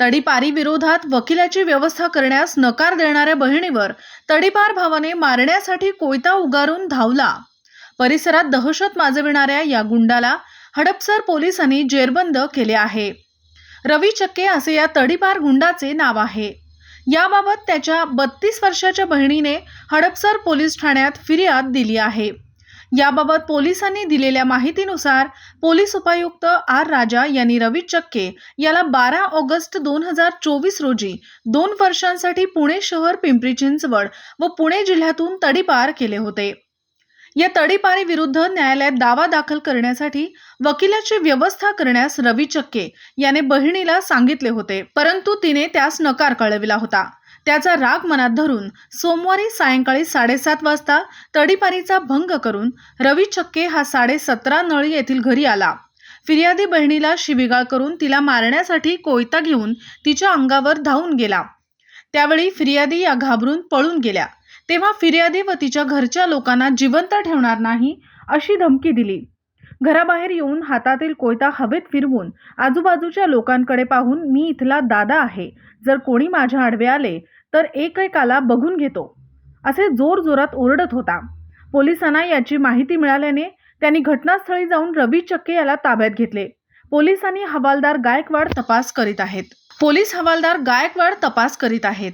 तडीपारी विरोधात वकिलाची व्यवस्था करण्यास नकार देणाऱ्या बहिणीवर तडीपार भावाने मारण्यासाठी कोयता उगारून धावला. परिसरात दहशत माजविणाऱ्या या गुंडाला हडपसर पोलिसांनी जेरबंद केले आहे. रवी चक्के असे या तडीपार गुंडाचे नाव आहे. याबाबत त्याच्या बत्तीस वर्षाच्या बहिणीने हडपसर पोलीस ठाण्यात फिर्याद दिली आहे. याबाबत पोलिसांनी दिलेल्या माहितीनुसार पोलीस उपायुक्त आर राजा यांनी रवी चक्के याला बारा ऑगस्ट दोन हजार चोवीस रोजी दोन वर्षांसाठी पुणे शहर पिंपरी चिंचवड व पुणे जिल्ह्यातून तडीपार केले होते. या तडीपारी विरुद्ध न्यायालयात दावा दाखल करण्यासाठी वकिलाची व्यवस्था करण्यास रवी चक्के याने बहिणीला सांगितले होते परंतु तिने त्यास नकार कळविला होता. त्याचा राग मनात धरून सोमवारी सायंकाळी साडेसात वाजता तडीपारीचा भंग करून रवी चक्के हा साडे सतरा नळी येथील घरी आला. फिर्यादी बहिणीला शिबिगाळ करून तिला मारण्यासाठी कोयता घेऊन तिच्या अंगावर धावून गेला. त्यावेळी फिर्यादी या घाबरून पळून गेल्या. तेव्हा फिर्यादी व तिच्या घरच्या लोकांना जिवंत ठेवणार नाही अशी धमकी दिली. घराबाहेर येऊन हातातील कोयता हवेत फिरवून आजूबाजूच्या लोकांकडे पाहून मी इथला दादा आहे. जर कोणी माझ्या आडवे आले तर एकेकाला बघून घेतो. असे जोर जोरात ओरडत होता. पोलिसांना याची माहिती मिळाल्याने त्यांनी घटनास्थळी जाऊन रवी चक्के याला ताब्यात घेतले. पोलिसांनी हवालदार गायकवाड तपास करीत आहेत. पोलीस हवालदार गायकवाड तपास करीत आहेत.